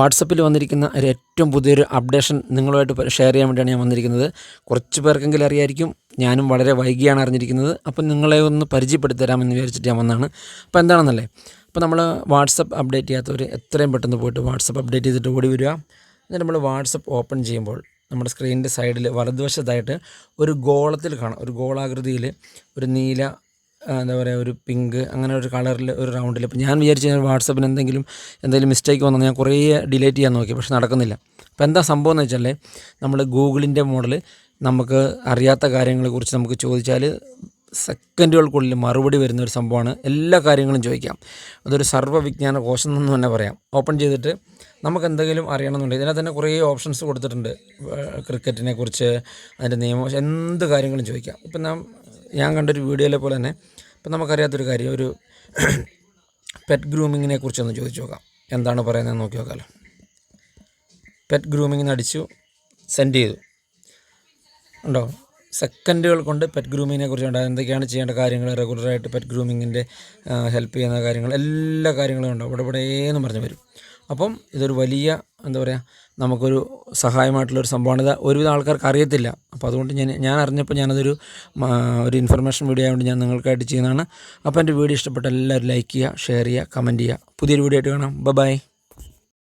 വാട്സപ്പിൽ വന്നിരിക്കുന്ന ഒരു ഏറ്റവും പുതിയൊരു അപ്ഡേഷൻ നിങ്ങളുമായിട്ട് ഷെയർ ചെയ്യാൻ വേണ്ടിയാണ് ഞാൻ വന്നിരിക്കുന്നത്. കുറച്ച് പേർക്കെങ്കിലും അറിയായിരിക്കും ഞാനും വളരെ വൈകിയാണ് അറിഞ്ഞിരിക്കുന്നത്. അപ്പം നിങ്ങളെ ഒന്ന് പരിചയപ്പെടുത്തരാമെന്ന് വിചാരിച്ചിട്ട് ഞാൻ വന്നതാണ്. അപ്പോൾ എന്താണെന്നല്ലേ? അപ്പോൾ നമ്മൾ വാട്സപ്പ് അപ്ഡേറ്റ് ചെയ്യാത്തവർ എത്രയും പെട്ടെന്ന് പോയിട്ട് വാട്സപ്പ് അപ്ഡേറ്റ് ചെയ്തിട്ട് ഓടി വരിക. എന്നിട്ട് നമ്മൾ വാട്സപ്പ് ഓപ്പൺ ചെയ്യുമ്പോൾ നമ്മുടെ സ്ക്രീനിന്റെ സൈഡിൽ വലതുവശത്തായിട്ട് ഒരു ഗോളത്തിൽ കാണാം. ഒരു ഗോളാകൃതിയിൽ ഒരു നീല എന്താ പറയുക ഒരു പിങ്ക് അങ്ങനെ ഒരു കളറിൽ ഒരു റൗണ്ടിൽ അപ്പോൾ ഞാൻ വിചാരിച്ചു ഞാൻ വാട്സപ്പിന് എന്തെങ്കിലും എന്തെങ്കിലും മിസ്റ്റേക്ക് വന്നാൽ ഞാൻ കുറേ ഡിലീറ്റ് ചെയ്യാൻ നോക്കി പക്ഷെ നടക്കുന്നില്ല. അപ്പോൾ എന്താ സംഭവം എന്ന് വെച്ചാൽ നമ്മൾ ഗൂഗിളിന്റെ മോഡൽ നമുക്ക് അറിയാത്ത കാര്യങ്ങളെക്കുറിച്ച് നമുക്ക് ചോദിച്ചാൽ സെക്കൻഡുകൾക്കുള്ളിൽ മറുപടി വരുന്ന ഒരു സംഭവമാണ്. എല്ലാ കാര്യങ്ങളും ചോദിക്കാം. അതൊരു സർവവിജ്ഞാന കോശം എന്ന് തന്നെ പറയാം. ഓപ്പൺ ചെയ്തിട്ട് നമുക്ക് എന്തെങ്കിലും അറിയണമെന്നുണ്ടെങ്കിൽ ഇതിനകത്ത് തന്നെ കുറേ ഓപ്ഷൻസ് കൊടുത്തിട്ടുണ്ട്. ക്രിക്കറ്റിനെ കുറിച്ച് അതിന്റെ നിയമം എന്ത് കാര്യങ്ങളും ചോദിക്കാം. ഇപ്പം നാം ഞാൻ കണ്ടൊരു വീഡിയോയിലെ പോലെ തന്നെ ഇപ്പം നമുക്കറിയാത്തൊരു കാര്യം ഒരു പെറ്റ് ഗ്രൂമിങ്ങിനെ കുറിച്ചൊന്ന് ചോദിച്ചു നോക്കാം. എന്താണ് പറയുന്നത് നോക്കി നോക്കാമല്ലോ പെറ്റ് ഗ്രൂമിങ്ങിന് അടിച്ചു സെൻഡ് ചെയ്തു. ഉണ്ടോ? സെക്കൻഡുകൾ കൊണ്ട് പെറ്റ് ഗ്രൂമിങ്ങിനെ കുറിച്ചുണ്ട് എന്തൊക്കെയാണ് ചെയ്യേണ്ട കാര്യങ്ങൾ റെഗുലറായിട്ട് പെറ്റ് ഗ്രൂമിങ്ങിന്റെ ഹെൽപ്പ് ചെയ്യുന്ന കാര്യങ്ങൾ എല്ലാ കാര്യങ്ങളും ഉണ്ടാവും ഇവിടെ ഇവിടെയെന്ന് പറഞ്ഞു വരും. അപ്പം ഇതൊരു വലിയ എന്താ പറയുക നമുക്കൊരു സഹായമായിട്ടുള്ളൊരു സംഭവമാണ്. ഇത് ഒരുവിധം ആൾക്കാർക്ക് അറിയത്തില്ല. അപ്പോൾ അതുകൊണ്ട് ഞാൻ ഞാൻ അറിഞ്ഞപ്പോൾ ഞാനതൊരു ഒരു ഇൻഫർമേഷൻ വീഡിയോ ആയതുകൊണ്ട് ഞാൻ നിങ്ങൾക്കായിട്ട് ചെയ്യുന്നതാണ്. അപ്പോൾ എന്റെ വീഡിയോ ഇഷ്ടപ്പെട്ട എല്ലാവരും ലൈക്ക് ചെയ്യുക ഷെയർ ചെയ്യുക കമന്റ് ചെയ്യുക. പുതിയൊരു വീഡിയോ ആയിട്ട് കാണാം. ബൈ